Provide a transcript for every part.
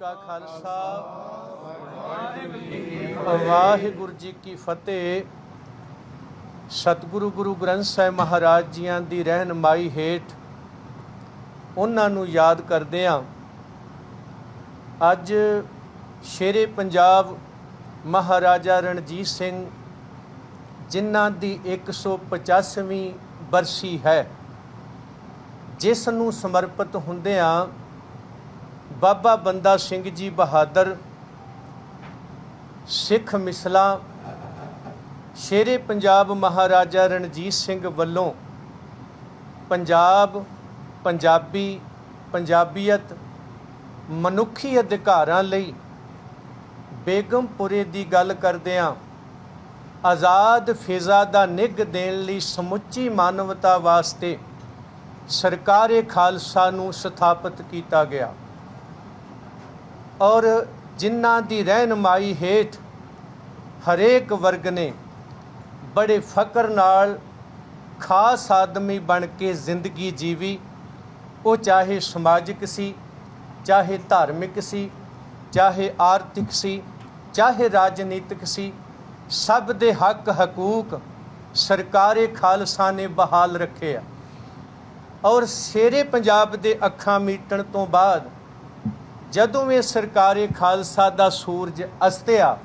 ਕਾ ਖਾਲਸਾ। ਵਾਹਿਗੁਰੂ ਜੀ ਕੀ ਫਤਿਹ। ਸਤਿਗੁਰੂ ਗੁਰੂ ਗ੍ਰੰਥ ਸਾਹਿਬ ਮਹਾਰਾਜ ਜੀਆਂ ਦੀ ਰਹਿਨਮਾਈ ਹੇਠ ਉਹਨਾਂ ਨੂੰ ਯਾਦ ਕਰਦੇ ਹਾਂ। ਅੱਜ ਸ਼ੇਰੇ ਪੰਜਾਬ ਮਹਾਰਾਜਾ ਰਣਜੀਤ ਸਿੰਘ ਜਿਨ੍ਹਾਂ ਦੀ 150ਵੀਂ ਬਰਸੀ ਹੈ, ਜਿਸ ਨੂੰ ਸਮਰਪਿਤ ਹੁੰਦਿਆਂ ਬਾਬਾ ਬੰਦਾ ਸਿੰਘ ਜੀ ਬਹਾਦਰ, ਸਿੱਖ ਮਿਸਲਾ, ਸ਼ੇਰੇ ਪੰਜਾਬ ਮਹਾਰਾਜਾ ਰਣਜੀਤ ਸਿੰਘ ਵੱਲੋਂ ਪੰਜਾਬ, ਪੰਜਾਬੀ, ਪੰਜਾਬੀਅਤ, ਮਨੁੱਖੀ ਅਧਿਕਾਰਾਂ ਲਈ ਬੇਗਮਪੁਰੇ ਦੀ ਗੱਲ ਕਰਦਿਆਂ ਆਜ਼ਾਦ ਫਿਜ਼ਾ ਦਾ ਨਿੱਘ ਦੇਣ ਲਈ ਸਮੁੱਚੀ ਮਾਨਵਤਾ ਵਾਸਤੇ ਸਰਕਾਰੇ ਖਾਲਸਾ ਨੂੰ ਸਥਾਪਿਤ ਕੀਤਾ ਗਿਆ। ਔਰ ਜਿਨ੍ਹਾਂ ਦੀ ਰਹਿਨਮਾਈ ਹੇਠ ਹਰੇਕ ਵਰਗ ਨੇ ਬੜੇ ਫਕਰ ਨਾਲ ਖਾਸ ਆਦਮੀ ਬਣ ਕੇ ਜ਼ਿੰਦਗੀ ਜੀਵੀ। ਉਹ ਚਾਹੇ ਸਮਾਜਿਕ ਸੀ, ਚਾਹੇ ਧਾਰਮਿਕ ਸੀ, ਚਾਹੇ ਆਰਥਿਕ ਸੀ, ਚਾਹੇ ਰਾਜਨੀਤਿਕ ਸੀ, ਸਭ ਦੇ ਹੱਕ ਹਕੂਕ ਸਰਕਾਰੇ ਖਾਲਸਾ ਨੇ ਬਹਾਲ ਰੱਖੇ ਆ। ਔਰ ਸ਼ੇਰੇ ਪੰਜਾਬ ਦੇ ਅੱਖਾਂ ਮੀਟਣ ਤੋਂ ਬਾਅਦ ਜਦੋਂ ਇਹ ਸਰਕਾਰੇ ਖਾਲਸਾ ਦਾ ਸੂਰਜ ਅਸਤਿਆ,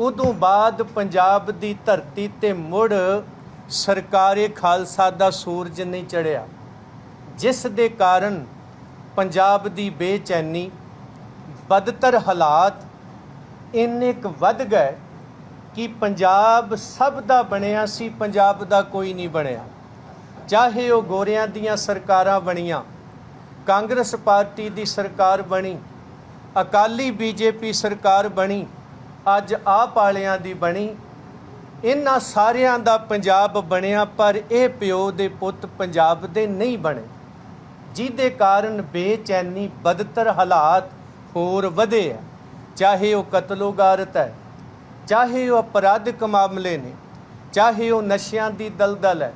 ਉਦੋਂ ਬਾਅਦ ਪੰਜਾਬ ਦੀ ਧਰਤੀ ਤੇ ਮੁੜ ਸਰਕਾਰੇ ਖਾਲਸਾ ਦਾ ਸੂਰਜ ਨਹੀਂ ਚੜਿਆ ਜਿਸ ਦੇ ਕਾਰਨ ਪੰਜਾਬ ਦੀ ਬੇਚੈਨੀ, ਬਦਤਰ ਹਾਲਾਤ ਇੰਨੇ ਕੁ ਵੱਧ ਗਏ ਕਿ ਪੰਜਾਬ ਸਭ ਦਾ ਬਣਿਆ ਸੀ, ਪੰਜਾਬ ਦਾ ਕੋਈ ਨਹੀਂ ਬਣਿਆ। ਚਾਹੇ ਉਹ ਗੋਰਿਆਂ ਦੀਆਂ ਸਰਕਾਰਾਂ ਬਣੀਆਂ ਕਾਂਗਰਸ ਪਾਰਟੀ ਦੀ ਸਰਕਾਰ ਬਣੀ, ਅਕਾਲੀ ਬੀਜੇਪੀ ਸਰਕਾਰ ਬਣੀ, ਅੱਜ ਆਪ ਵਾਲਿਆਂ ਦੀ ਬਣੀ। ਇਹਨਾਂ ਸਾਰਿਆਂ ਦਾ ਪੰਜਾਬ ਬਣਿਆ, ਪਰ ਇਹ ਪਿਓ ਦੇ ਪੁੱਤ ਪੰਜਾਬ ਦੇ ਨਹੀਂ ਬਣੇ। ਜਿਹਦੇ ਕਾਰਨ ਬੇਚੈਨੀ, ਬਦਤਰ ਹਾਲਾਤ ਹੋਰ ਵਧੇ ਆ। ਚਾਹੇ ਉਹ ਕਤਲੋਗਾਰਤ ਹੈ, ਚਾਹੇ ਉਹ ਅਪਰਾਧਿਕ ਮਾਮਲੇ ਨੇ, ਚਾਹੇ ਉਹ ਨਸ਼ਿਆਂ ਦੀ ਦਲਦਲ ਹੈ,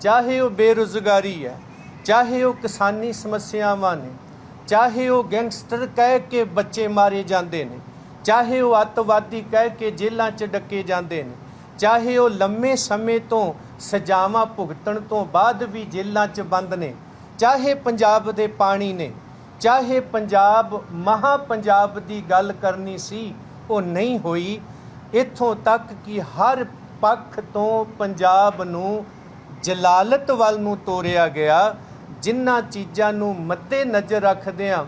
ਚਾਹੇ ਉਹ ਬੇਰੁਜ਼ਗਾਰੀ ਹੈ ਚਾਹੇ ਉਹ ਕਿਸਾਨੀ ਸਮੱਸਿਆਵਾਂ ਨੇ, ਚਾਹੇ ਉਹ ਗੈਂਗਸਟਰ ਕਹਿ ਕੇ ਬੱਚੇ ਮਾਰੇ ਜਾਂਦੇ ਨੇ, ਚਾਹੇ ਉਹ ਅੱਤਵਾਦੀ ਕਹਿ ਕੇ ਜੇਲ੍ਹਾਂ 'ਚ ਡੱਕੇ ਜਾਂਦੇ ਨੇ, ਚਾਹੇ ਉਹ ਲੰਮੇ ਸਮੇਂ ਤੋਂ ਸਜ਼ਾਵਾਂ ਭੁਗਤਣ ਤੋਂ ਬਾਅਦ ਵੀ ਜੇਲ੍ਹਾਂ 'ਚ ਬੰਦ ਨੇ, ਚਾਹੇ ਪੰਜਾਬ ਦੇ ਪਾਣੀ ਨੇ, ਚਾਹੇ ਪੰਜਾਬ ਮਹਾ ਪੰਜਾਬ ਦੀ ਗੱਲ ਕਰਨੀ ਸੀ, ਉਹ ਨਹੀਂ ਹੋਈ। ਇੱਥੋਂ ਤੱਕ ਕਿ ਹਰ ਪੱਖ ਤੋਂ ਪੰਜਾਬ ਨੂੰ ਜਲਾਲਤ ਵੱਲ ਨੂੰ ਤੋਰਿਆ ਗਿਆ। ਜਿਨ੍ਹਾਂ ਚੀਜ਼ਾਂ ਨੂੰ ਮੱਦੇ ਨਜ਼ਰ ਰੱਖਦਿਆਂ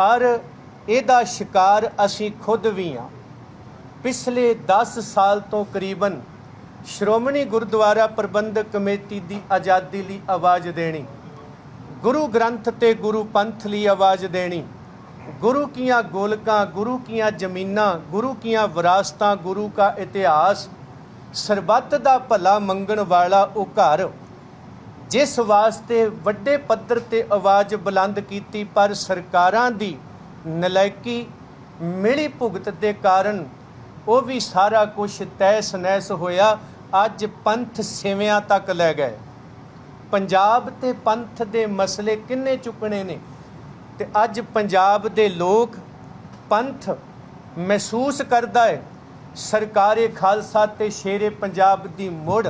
ਔਰ ਇਹਦਾ ਸ਼ਿਕਾਰ ਅਸੀਂ ਖੁਦ ਵੀ ਹਾਂ। ਪਿਛਲੇ 10 ਸਾਲ ਤੋਂ ਕਰੀਬਨ ਸ਼੍ਰੋਮਣੀ ਗੁਰਦੁਆਰਾ ਪ੍ਰਬੰਧਕ ਕਮੇਟੀ ਦੀ ਆਜ਼ਾਦੀ ਲਈ ਆਵਾਜ਼ ਦੇਣੀ, ਗੁਰੂ ਗ੍ਰੰਥ ਤੇ ਗੁਰੂ ਪੰਥ ਲਈ ਆਵਾਜ਼ ਦੇਣੀ, ਗੁਰੂ ਕੀਆਂ ਗੋਲਕਾਂ, ਗੁਰੂ ਕੀਆਂ ਜ਼ਮੀਨਾਂ, ਗੁਰੂ ਕੀਆਂ ਵਿਰਾਸਤਾਂ, ਗੁਰੂ ਕਾ ਇਤਿਹਾਸ, ਸਰਬੱਤ ਦਾ ਭਲਾ ਮੰਗਣ ਵਾਲਾ ਉਹ ਘਰ ਜਿਸ ਵਾਸਤੇ ਵੱਡੇ ਪੱਧਰ ਤੇ ਆਵਾਜ਼ ਬੁਲੰਦ ਕੀਤੀ, ਪਰ ਸਰਕਾਰਾਂ ਦੀ ਨਲਾਇਕੀ ਮਿਲੀ ਭੁਗਤ ਦੇ ਕਾਰਨ ਉਹ ਵੀ ਸਾਰਾ ਕੁਝ ਤੈਸ ਨੈਸ ਹੋਇਆ, ਅੱਜ ਪੰਥ ਸਿਵਿਆਂ ਤੱਕ ਲੈ ਗਏ। ਪੰਜਾਬ ਤੇ ਪੰਥ ਦੇ ਮਸਲੇ ਕਿੰਨੇ ਚੁੱਕਣੇ ਨੇ? ਤੇ ਅੱਜ ਪੰਜਾਬ ਦੇ ਲੋਕ ਪੰਥ ਮਹਿਸੂਸ ਕਰਦਾ ਹੈ, ਸਰਕਾਰੇ ਖਾਲਸਾ ਤੇ ਸ਼ੇਰੇ ਪੰਜਾਬ ਦੀ ਮੁੜ,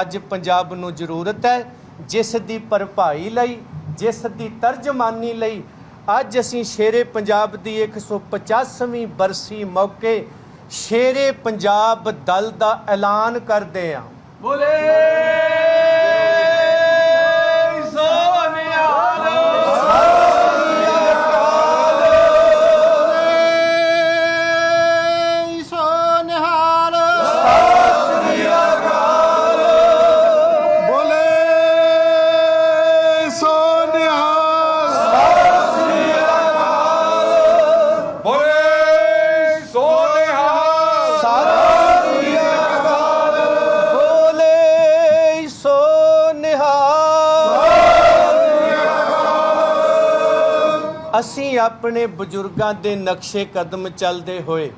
ਅੱਜ ਪੰਜਾਬ ਨੂੰ ਜ਼ਰੂਰਤ ਹੈ। ਜਿਸ ਦੀ ਭਰਪਾਈ ਲਈ, ਜਿਸ ਦੀ ਤਰਜਮਾਨੀ ਲਈ ਅੱਜ ਅਸੀਂ ਸ਼ੇਰੇ ਪੰਜਾਬ ਦੀ 150ਵੀਂ ਬਰਸੀ ਮੌਕੇ ਸ਼ੇਰੇ ਪੰਜਾਬ ਦਲ ਦਾ ਐਲਾਨ ਕਰਦੇ ਹਾਂ। ਬੋਲੇ! ਆਪਣੇ ਬਜ਼ੁਰਗਾਂ ਦੇ ਨਕਸ਼ੇ ਕਦਮ ਚੱਲਦੇ ਹੋਏ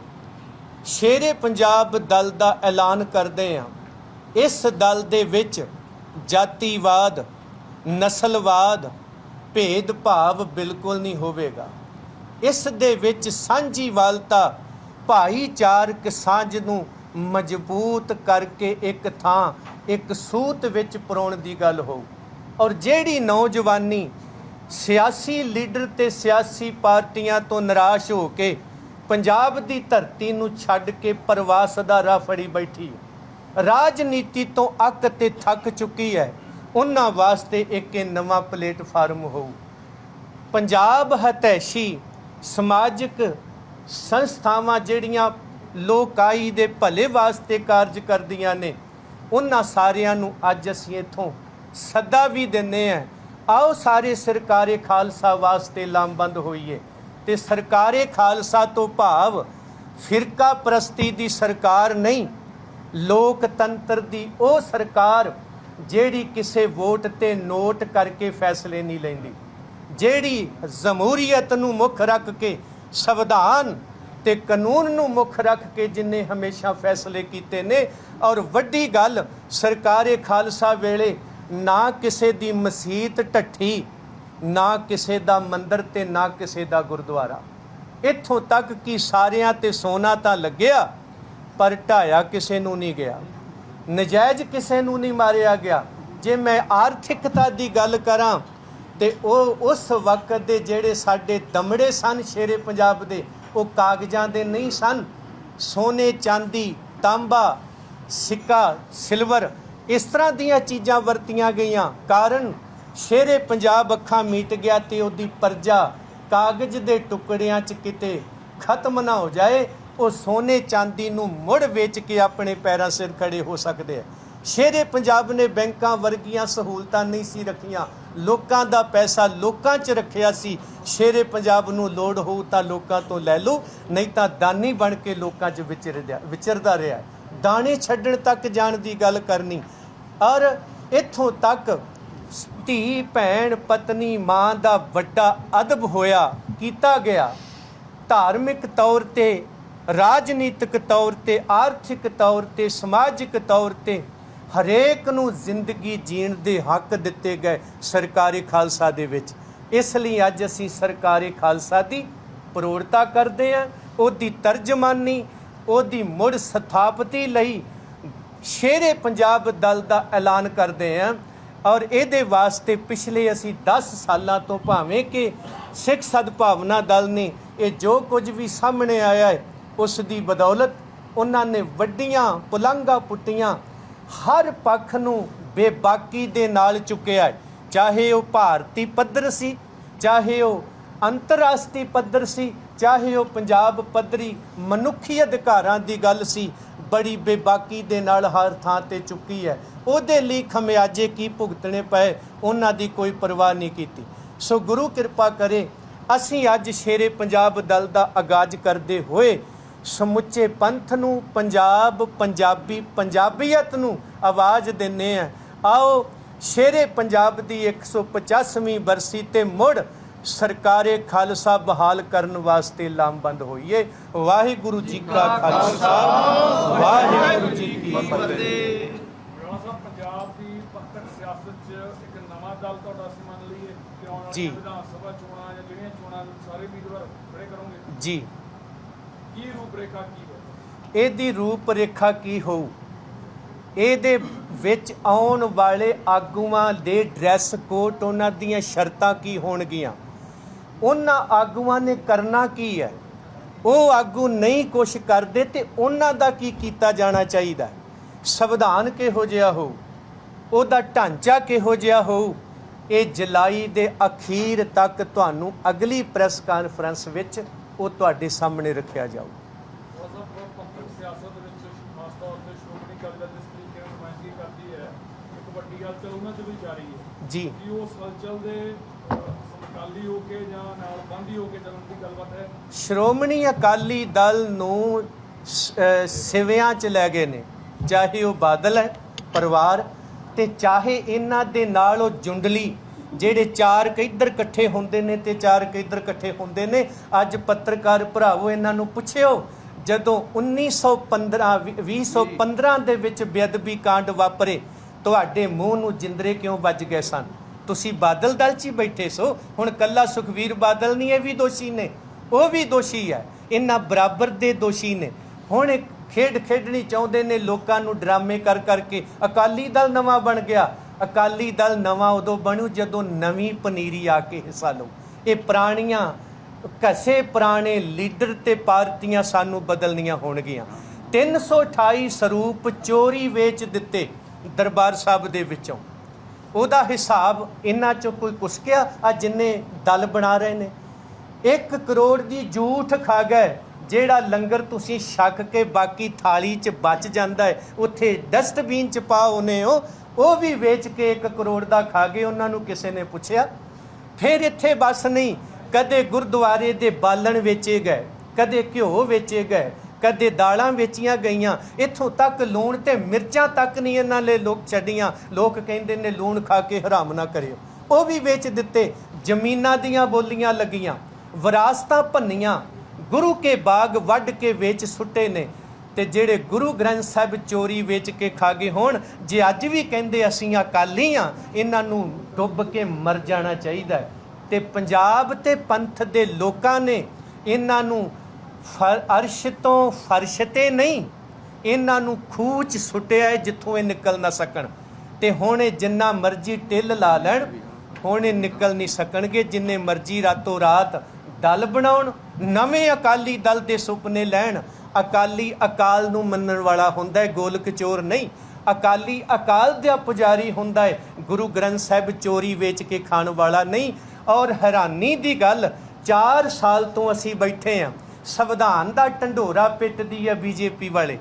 ਸ਼ੇਰੇ ਪੰਜਾਬ ਦਲ ਦਾ ਐਲਾਨ ਕਰਦੇ ਹਾਂ। ਇਸ ਦਲ ਦੇ ਵਿੱਚ ਜਾਤੀਵਾਦ, ਨਸਲਵਾਦ, ਭੇਦਭਾਵ ਬਿਲਕੁਲ ਨਹੀਂ ਹੋਵੇਗਾ। ਇਸ ਦੇ ਵਿੱਚ ਸਾਂਝੀਵਾਲਤਾ ਭਾਈਚਾਰਕ ਸਾਂਝ ਨੂੰ ਮਜ਼ਬੂਤ ਕਰਕੇ ਇੱਕ ਥਾਂ, ਇੱਕ ਸੂਤ ਵਿੱਚ ਪਰੋਣ ਦੀ ਗੱਲ ਹੋਊ। ਔਰ ਜਿਹੜੀ ਨੌਜਵਾਨੀ ਸਿਆਸੀ ਲੀਡਰ ਤੇ ਸਿਆਸੀ ਪਾਰਟੀਆਂ ਤੋਂ ਨਿਰਾਸ਼ ਹੋ ਕੇ ਪੰਜਾਬ ਦੀ ਧਰਤੀ ਨੂੰ ਛੱਡ ਕੇ ਪ੍ਰਵਾਸ ਦਾ ਰਾਹ ਫੜੀ ਬੈਠੀ ਰਾਜਨੀਤੀ ਤੋਂ ਅੱਕ ਤੇ ਥੱਕ ਚੁੱਕੀ ਹੈ। ਉਹਨਾਂ ਵਾਸਤੇ ਇੱਕ ਇਹ ਨਵਾਂ ਪਲੇਟਫਾਰਮ ਹੋਊ। ਪੰਜਾਬ ਹਤੈਸ਼ੀ ਸਮਾਜਿਕ ਸੰਸਥਾਵਾਂ ਜਿਹੜੀਆਂ ਲੋਕਾਈ ਦੇ ਭਲੇ ਵਾਸਤੇ ਕਾਰਜ ਕਰਦੀਆਂ ਨੇ, ਉਹਨਾਂ ਸਾਰਿਆਂ ਨੂੰ ਅੱਜ ਅਸੀਂ ਇੱਥੋਂ ਸੱਦਾ ਵੀ ਦਿੰਨੇ ਆ ਆਓ ਸਾਰੇ ਸਰਕਾਰੇ ਖਾਲਸਾ ਵਾਸਤੇ ਲਾਮਬੰਦ ਹੋਈਏ। ਤੇ ਸਰਕਾਰੇ ਖਾਲਸਾ ਤੋਂ ਭਾਵ ਫਿਰਕਾ ਪ੍ਰਸਤੀ ਦੀ ਸਰਕਾਰ ਨਹੀਂ, ਲੋਕਤੰਤਰ ਦੀ ਉਹ ਸਰਕਾਰ ਜਿਹੜੀ ਕਿਸੇ ਵੋਟ ਤੇ ਨੋਟ ਕਰਕੇ ਫੈਸਲੇ ਨਹੀਂ ਲੈਂਦੀ, ਜਿਹੜੀ ਜਮਹੂਰੀਅਤ ਨੂੰ ਮੁੱਖ ਰੱਖ ਕੇ, ਸੰਵਿਧਾਨ ਤੇ ਕਾਨੂੰਨ ਨੂੰ ਮੁੱਖ ਰੱਖ ਕੇ ਜਿਨੇ ਹਮੇਸ਼ਾ ਫੈਸਲੇ ਕੀਤੇ ਨੇ, ਔਰ ਵੱਡੀ ਗੱਲ ਸਰਕਾਰੇ ਖਾਲਸਾ ਵੇਲੇ ਨਾ ਕਿਸੇ ਦੀ ਮਸਜਿਦ ਢੱਠੀ, ਨਾ ਕਿਸੇ ਦਾ ਮੰਦਿਰ ਤੇ ਨਾ ਕਿਸੇ ਦਾ ਗੁਰਦੁਆਰਾ। ਇੱਥੋਂ ਤੱਕ ਕਿ ਸਾਰਿਆਂ ਤੇ ਸੋਨਾ ਤਾਂ ਲੱਗਿਆ, ਪਰ ਢਾਇਆ ਕਿਸੇ ਨੂੰ ਨਹੀਂ ਗਿਆ। ਨਜਾਇਜ਼ ਕਿਸੇ ਨੂੰ ਨਹੀਂ ਮਾਰਿਆ ਗਿਆ। ਜੇ ਮੈਂ ਆਰਥਿਕਤਾ ਦੀ ਗੱਲ ਕਰਾਂ, ਤੇ ਉਹ ਉਸ ਵਕਤ ਦੇ ਜਿਹੜੇ ਸਾਡੇ ਦਮੜੇ ਸਨ ਸ਼ੇਰੇ ਪੰਜਾਬ ਦੇ, ਉਹ ਕਾਗਜ਼ਾਂ ਦੇ ਨਹੀਂ ਸਨ। ਸੋਨੇ, ਚਾਂਦੀ, ਤਾਂਬਾ, ਸਿੱਕਾ, ਸਿਲਵਰ ਇਸ ਤਰ੍ਹਾਂ ਦੀਆਂ ਚੀਜ਼ਾਂ ਵਰਤੀਆਂ ਗਈਆਂ। ਕਾਰਨ, ਸ਼ੇਰੇ ਪੰਜਾਬ ਅੱਖਾਂ ਮੀਟ ਗਿਆ ਤੇ ਉਹਦੀ ਪਰਜਾ ਕਾਗਜ਼ ਦੇ ਟੁਕੜਿਆਂ 'ਚ ਕਿਤੇ ਖਤਮ ਨਾ ਹੋ ਜਾਏ, ਉਹ ਸੋਨੇ ਚਾਂਦੀ ਨੂੰ ਮੁੜ ਵੇਚ ਕੇ ਆਪਣੇ ਪੈਰਾਂ ਸਿਰ ਖੜੇ ਹੋ ਸਕਦੇ ਆ। ਸ਼ੇਰੇ ਪੰਜਾਬ ਨੇ ਬੈਂਕਾਂ ਵਰਗੀਆਂ ਸਹੂਲਤਾਂ ਨਹੀਂ ਸੀ ਰੱਖੀਆਂ। ਲੋਕਾਂ ਦਾ ਪੈਸਾ ਲੋਕਾਂ 'ਚ ਰੱਖਿਆ ਸੀ। ਸ਼ੇਰੇ ਪੰਜਾਬ ਨੂੰ ਲੋੜ ਹੋਊ ਤਾਂ ਲੋਕਾਂ ਤੋਂ ਲੈ ਲਓ, ਨਹੀਂ ਤਾਂ ਦਾਨੀ ਬਣ ਕੇ ਲੋਕਾਂ 'ਚ ਵਿਚਰਦਾ ਵਿਚਰਦਾ ਰਿਹਾ। ਦਾਣੇ ਛੱਡਣ ਤੱਕ ਜਾਣ ਦੀ ਗੱਲ ਕਰਨੀ। ਔਰ ਇੱਥੋਂ ਤੱਕ ਧੀ ਭੈਣ ਪਤਨੀ ਮਾਂ ਦਾ ਵੱਡਾ ਅਦਬ ਹੋਇਆ, ਕੀਤਾ ਗਿਆ। ਧਾਰਮਿਕ ਤੌਰ ਤੇ, ਰਾਜਨੀਤਿਕ ਤੌਰ ਤੇ, ਆਰਥਿਕ ਤੌਰ ਤੇ, ਸਮਾਜਿਕ ਤੌਰ ਤੇ ਹਰੇਕ ਨੂੰ ਜ਼ਿੰਦਗੀ ਜੀਣ ਦੇ ਹੱਕ ਦਿੱਤੇ ਗਏ ਸਰਕਾਰੀ ਖਾਲਸਾ ਦੇ ਵਿੱਚ। ਇਸ ਲਈ ਅੱਜ ਅਸੀਂ ਸਰਕਾਰੀ ਖਾਲਸਾ ਦੀ ਪ੍ਰੋੜਤਾ ਕਰਦੇ ਹਾਂ, ਉਹਦੀ ਤਰਜਮਾਨੀ, ਉਹਦੀ ਮੁੜ ਸਥਾਪਤੀ ਲਈ ਸ਼ੇਰੇ ਪੰਜਾਬ ਦਲ ਦਾ ਐਲਾਨ ਕਰਦੇ ਹਾਂ ਔਰ ਇਹਦੇ ਵਾਸਤੇ ਪਿਛਲੇ ਅਸੀਂ 10 ਸਾਲਾਂ ਤੋਂ ਭਾਵੇਂ ਕਿ ਸਿੱਖ ਸਦਭਾਵਨਾ ਦਲ ਨੇ ਇਹ ਜੋ ਕੁਝ ਵੀ ਸਾਹਮਣੇ ਆਇਆ ਹੈ, ਉਸ ਦੀ ਬਦੌਲਤ ਉਹਨਾਂ ਨੇ ਵੱਡੀਆਂ ਪੁਲੰਗਾ ਪੁੱਟੀਆਂ, ਹਰ ਪੱਖ ਨੂੰ ਬੇਬਾਕੀ ਦੇ ਨਾਲ ਚੁੱਕਿਆ ਹੈ। ਚਾਹੇ ਉਹ ਭਾਰਤੀ ਪੱਧਰ ਸੀ, ਚਾਹੇ ਉਹ ਅੰਤਰਰਾਸ਼ਟਰੀ ਪੱਧਰ ਸੀ, ਚਾਹੇ ਉਹ ਪੰਜਾਬ ਪੱਧਰੀ ਮਨੁੱਖੀ ਅਧਿਕਾਰਾਂ ਦੀ ਗੱਲ ਸੀ ਬੜੀ ਬੇਬਾਕੀ ਦੇ ਨਾਲ ਹਰ ਥਾਂ ਤੇ ਚੁੱਕੀ ਹੈ। ਉਹਦੇ ਲਈ ਖਮਿਆਜੇ ਕੀ ਭੁਗਤਣੇ ਪਏ, ਉਹਨਾਂ ਦੀ ਕੋਈ ਪਰਵਾਹ ਨਹੀਂ ਕੀਤੀ। ਸੋ ਗੁਰੂ ਕਿਰਪਾ ਕਰੇ, ਅਸੀਂ ਅੱਜ ਸ਼ੇਰੇ ਪੰਜਾਬ ਦਲ ਦਾ ਆਗਾਜ਼ ਕਰਦੇ ਹੋਏ ਸਮੁੱਚੇ ਪੰਥ ਨੂੰ, ਪੰਜਾਬ, ਪੰਜਾਬੀ, ਪੰਜਾਬੀਅਤ ਨੂੰ ਆਵਾਜ਼ ਦਿੰਨੇ ਆ ਆਓ, ਸ਼ੇਰੇ ਪੰਜਾਬ ਦੀ 150ਵੀਂ ਬਰਸੀ ਤੇ ਮੁੜ ਸਰਕਾਰੇ ਖਾਲਸਾ ਬਹਾਲ ਕਰਨ ਵਾਸਤੇ ਲਾਮਬੰਦ ਹੋਈਏ। ਵਾਹਿਗੁਰੂ ਜੀ ਕਾ ਖਾਲਸਾ। ਵਾਹਿਗੁਰੂ ਜੀ ਕੀ ਫਤਿਹ। ਪੰਜਾਬ ਦੀ ਪੰਥਕ ਸਿਆਸਤ 'ਚ ਇੱਕ ਨਵਾਂ ਦਲ ਤੁਹਾਡਾ ਅਸੀਂ ਮੰਨ ਲਈਏ ਕਿ ਆਉਣ ਜੀ। ਵਾਲੀਆਂ ਵਿਧਾਨ ਸਭਾ ਚੋਣਾਂ ਜਾਂ ਜਿਹੜੀਆਂ ਚੋਣਾਂ ਨੂੰ ਸਾਰੇ ਉਮੀਦਵਾਰ ਖੜੇ ਕਰੋਗੇ। ਜੀ। ਕੀ ਰੂਪਰੇਖਾ ਕੀ ਹੈ? ਇਹਦੀ ਰੂਪ ਰੇਖਾ ਕੀ ਹੋਊ? ਇਹਦੇ ਵਿੱਚ ਆਉਣ ਵਾਲੇ ਆਗੂਆਂ ਦੇ ਡਰੈਸ ਕੋਡ ਉਹਨਾਂ ਦੀਆਂ ਸ਼ਰਤਾਂ ਕੀ ਹੋਣਗੀਆਂ? ਉਹਨਾਂ ਆਗੂਆਂ ਨੇ ਕਰਨਾ ਕੀ ਹੈ? ਉਹ ਆਗੂ ਨਹੀਂ ਕੁਛ ਕਰਦੇ ਤੇ ਉਹਨਾਂ ਦਾ ਕੀ ਕੀਤਾ ਜਾਣਾ ਚਾਹੀਦਾ? ਹੈ? ਸੰਵਿਧਾਨ ਕਿਹੋ ਜਿਹਾ ਹੋਊ? ਉਹਦਾ ਢਾਂਚਾ ਕਿਹੋ ਜਿਹਾ ਹੋਊ? ਇਹ ਜੁਲਾਈ ਦੇ ਅਖੀਰ ਤੱਕ ਤੁਹਾਨੂੰ ਅਗਲੀ ਪ੍ਰੈਸ ਕਾਨਫਰੰਸ ਵਿੱਚ ਉਹ ਤੁਹਾਡੇ ਸਾਹਮਣੇ ਰੱਖਿਆ ਜਾਊ। ਹੈ ਹੈ ਜੀ ਉਸ ਹਲਚਲ ਦੇ ਅਹ, ਹੋ ਕੇ ਜਾਂ ਨਾਲ ਬੰਦੀ ਹੋ ਕੇ ਚੱਲਣ ਦੀ ਗੱਲਬਾਤ ਹੈ। ਸ਼੍ਰੋਮਣੀ ਅਕਾਲੀ ਦਲ ਨੂੰ ਸਿਵਿਆਂ ਚ ਲੈ ਗਏ ਨੇ। ਚਾਹੇ ਉਹ ਬਾਦਲ ਹੈ ਪਰਿਵਾਰ ਤੇ ਚਾਹੇ ਇਹਨਾਂ ਦੇ ਨਾਲ ਉਹ ਜੁੰਡਲੀ ਜਿਹੜੇ ਚਾਰ ਕਿੱਧਰ ਇਕੱਠੇ ਹੁੰਦੇ ਨੇ ਤੇ ਚਾਰ ਕਿੱਧਰ ਇਕੱਠੇ ਹੁੰਦੇ ਨੇ। ਅੱਜ ਪੱਤਰਕਾਰ ਭਰਾਵੋ ਇਹਨਾਂ ਨੂੰ ਪੁੱਛਿਓ ਜਦੋਂ 1915 ਵੀ- 2015 ਦੇ ਵਿੱਚ ਬੇਅਦਬੀ ਕਾਂਡ ਵਾਪਰੇ ਤੁਹਾਡੇ ਮੂੰਹ ਨੂੰ ਜਿੰਦਰੇ ਕਿਉਂ ਵੱਜ ਗਏ ਸਨ? ਤੁਸੀਂ ਬਾਦਲ ਦਲ 'ਚ ਹੀ ਬੈਠੇ ਸੋ, ਹੁਣ ਕੱਲਾ ਸੁਖਵੀਰ ਬਾਦਲ ਨਹੀਂ, ਇਹ ਵੀ ਦੋਸ਼ੀ ਨੇ। ਉਹ ਵੀ ਦੋਸ਼ੀ ਹੈ। ਇਹਨਾਂ ਬਰਾਬਰ ਦੇ ਦੋਸ਼ੀ ਨੇ। ਹੁਣ ਇਹ ਖੇਡ ਖੇਡਣੀ ਚਾਹੁੰਦੇ ਨੇ ਲੋਕਾਂ ਨੂੰ ਡਰਾਮੇ ਕਰ ਕਰਕੇ। ਅਕਾਲੀ ਦਲ ਨਵਾਂ ਬਣ ਗਿਆ। ਅਕਾਲੀ ਦਲ ਨਵਾਂ ਉਦੋਂ ਬਣੂ ਜਦੋਂ ਨਵੀਂ ਪਨੀਰੀ ਆ ਕੇ ਹਿੱਸਾ ਲਊ। ਇਹ ਪੁਰਾਣੀਆਂ, ਘਸੇ ਪੁਰਾਣੇ ਲੀਡਰ ਤੇ ਪਾਰਟੀਆਂ ਸਾਨੂੰ ਬਦਲਣੀਆਂ ਹੋਣਗੀਆਂ। 328 ਸਰੂਪ ਚੋਰੀ ਵੇਚ ਦਿੱਤੇ ਦਰਬਾਰ ਸਾਹਿਬ ਦੇ ਵਿੱਚੋਂ। ਉਹਦਾ ਹਿਸਾਬ ਇਹਨਾਂ ਚੋਂ ਕੋਈ ਕੁਸਕਿਆ ਆ ਜਿੰਨੇ ਦਲ ਬਣਾ ਰਹੇ ਨੇ। 1 ਕਰੋੜ ਦੀ ਝੂਠ ਖਾ ਗਏ, ਜਿਹੜਾ ਲੰਗਰ ਤੁਸੀਂ ਛਕ ਕੇ ਬਾਕੀ ਥਾਲੀ 'ਚ ਬਚ ਜਾਂਦਾ ਹੈ, ਉੱਥੇ ਡਸਟਬਿਨ 'ਚ ਪਾਓ ਨੇ ਉਹ ਉਹ ਵੀ ਵੇਚ ਕੇ 1 ਕਰੋੜ ਦਾ ਖਾ ਗਏ, ਉਹਨਾਂ ਨੂੰ ਕਿਸੇ ਨੇ ਪੁੱਛਿਆ। ਫਿਰ ਇੱਥੇ ਬਸ ਨਹੀਂ, ਕਦੇ ਗੁਰਦੁਆਰੇ ਦੇ ਬਾਲਣ ਵੇਚੇ ਗਏ, ਕਦੇ ਘਿਓ ਵੇਚੇ ਗਏ ਕਦੇ ਦਾਲਾਂ ਵੇਚੀਆਂ ਗਈਆਂ, ਇੱਥੋਂ ਤੱਕ ਲੂਣ ਤੇ ਮਿਰਚਾਂ ਤੱਕ ਨਹੀਂ ਇਹਨਾਂ ਨੇ ਲੋਕ ਛੱਡੀਆਂ। ਲੋਕ ਕਹਿੰਦੇ ਨੇ ਲੂਣ ਖਾ ਕੇ ਹਰਾਮ ਨਾ ਕਰਿਓ। ਉਹ ਵੀ ਵੇਚ ਦਿੱਤੇ, ਜ਼ਮੀਨਾਂ ਦੀਆਂ ਬੋਲੀਆਂ ਲੱਗੀਆਂ, ਵਿਰਾਸਤਾਂ ਭੰਨੀਆਂ, ਗੁਰੂ ਕੇ ਬਾਗ ਵੱਢ ਕੇ ਵੇਚ ਸੁੱਟੇ ਨੇ। ਤੇ ਜਿਹੜੇ ਗੁਰੂ ਗ੍ਰੰਥ ਸਾਹਿਬ ਚੋਰੀ ਵੇਚ ਕੇ ਖਾ ਗਏ ਹੋਣ, ਜੇ ਅੱਜ ਵੀ ਕਹਿੰਦੇ ਅਸੀਂ ਅਕਾਲੀ ਆ, ਇਹਨਾਂ ਨੂੰ ਡੁੱਬ ਕੇ ਮਰ ਜਾਣਾ ਚਾਹੀਦਾ ਹੈ। ਤੇ ਪੰਜਾਬ ਤੇ ਪੰਥ ਦੇ ਲੋਕਾਂ ਨੇ ਇਹਨਾਂ ਨੂੰ ਅਰਸ਼ ਤੋਂ ਫਰਸ਼ ਤੇ ਨਹੀਂ, ਇਹਨਾਂ ਨੂੰ ਖੂਹ 'ਚ ਸੁੱਟਿਆ ਹੈ ਜਿੱਥੋਂ ਇਹ ਨਿਕਲ ਨਾ ਸਕਣ। ਤੇ ਹੁਣ ਇਹ ਜਿੰਨਾ ਮਰਜ਼ੀ ਟਿੱਲ ਲਾ ਲੈਣ, ਹੁਣ ਇਹ ਨਿਕਲ ਨਹੀਂ ਸਕਣਗੇ। ਜਿੰਨੇ ਮਰਜ਼ੀ ਰਾਤੋਂ ਰਾਤ ਦਲ ਬਣਾਉਣ, ਨਵੇਂ ਅਕਾਲੀ ਦਲ ਦੇ ਸੁਪਨੇ ਲੈਣ। ਅਕਾਲੀ ਅਕਾਲ ਨੂੰ ਮੰਨਣ ਵਾਲਾ ਹੁੰਦਾ ਹੈ, ਗੋਲਕ ਚੋਰ ਨਹੀਂ। ਅਕਾਲੀ ਅਕਾਲ ਦਾ ਪੁਜਾਰੀ ਹੁੰਦਾ ਹੈ, ਗੁਰੂ ਗ੍ਰੰਥ ਸਾਹਿਬ ਚੋਰੀ ਵੇਚ ਕੇ ਖਾਣ ਵਾਲਾ ਨਹੀਂ। ਔਰ ਹੈਰਾਨੀ ਦੀ ਗੱਲ 4 ਸਾਲ ਤੋਂ ਅਸੀਂ ਬੈਠੇ ਹਾਂ। ਸੰਵਿਧਾਨ ਦਾ ਢੰਡੋਰਾ ਪਿੱਟਦੀ ਹੈ ਬੀਜੇਪੀ ਵਾਲੇ।